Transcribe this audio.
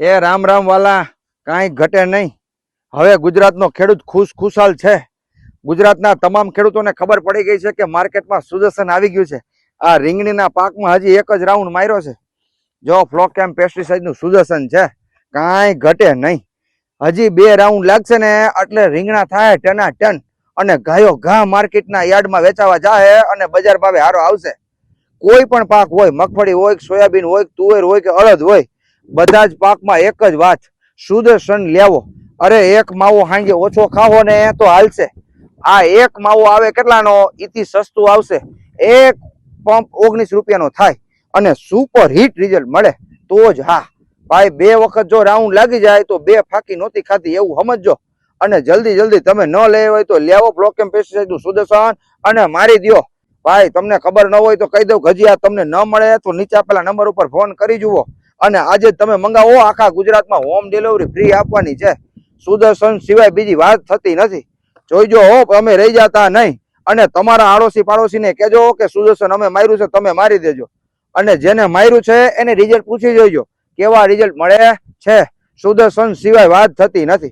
એ રામ રામ વાલા, કાંઈ ઘટે નહીં. હવે ગુજરાતનો ખેડૂત ખુશ ખુશાલ છે. ગુજરાતના તમામ ખેડૂતોને ખબર પડી ગઈ છે કે માર્કેટમાં સુદર્શન આવી ગયું છે. આ રીંગણીના પાકમાં હજી એક જ રાઉન્ડ માર્યો છે. જો ફ્લોકેમ પેસ્ટિસાઇડનું સુદર્શન છે, કાંઈ ઘટે નહીં. હજી બે રાઉન્ડ લાગશે ને એટલે રીંગણા થાય ટના ટન અને ગાયો ઘા માર્કેટના યાર્ડમાં વેચાવા જાય અને બજાર ભાવે હારો આવશે. કોઈ પણ પાક હોય, મગફળી હોય, સોયાબીન હોય, તુવેર હોય કે અડદ હોય બધા જ પાકમાં એક જ વાત, સુદર્શન લેવો. અરે એક માવો હાંગે ઓછો ખાવો ને તો હાલશે. આ એક માવો આવે કેટલાનો? ઈથી સસ્તું આવશે. એક પંપ ઓગણીસ રૂપિયાનો થાય અને સુપર હિટ રિઝલ્ટ મળે તો જ હા. ભાઈ, બે વખત જો રાઉન્ડ લાગી જાય તો બે ફાકી નહોતી ખાતી એવું સમજજો. અને જલ્દી જલ્દી તમે ન લેવા હોય તો લેવો બ્લોકેમ પેસ્ટિસાઇડનું સુદર્શન અને મારી દ્યો. ભાઈ, તમને ખબર ન હોય તો કહી દઉં ગજિયા તમને ન મળે તો નીચે આપેલા નંબર ઉપર ફોન કરી જુઓ. અને આજે તમે મંગાવો આખા ગુજરાતમાં હોમ ડિલિવરી ફ્રી આપવાની છે. સુદર્શન સિવાય બીજી વાત થતી નથી. જોઈજો હો, અમે રહી જતા નહીં. અને તમારા આડોશી પાડોશીને કહેજો કે સુદર્શન, અમે માર્યું છે, તમે મારી દેજો. અને જેને માર્યું છે, એને રિઝલ્ટ પૂછી જોઈજો. કેવા રિઝલ્ટ મળે છે? સુદર્શન સિવાય વાત થતી નથી.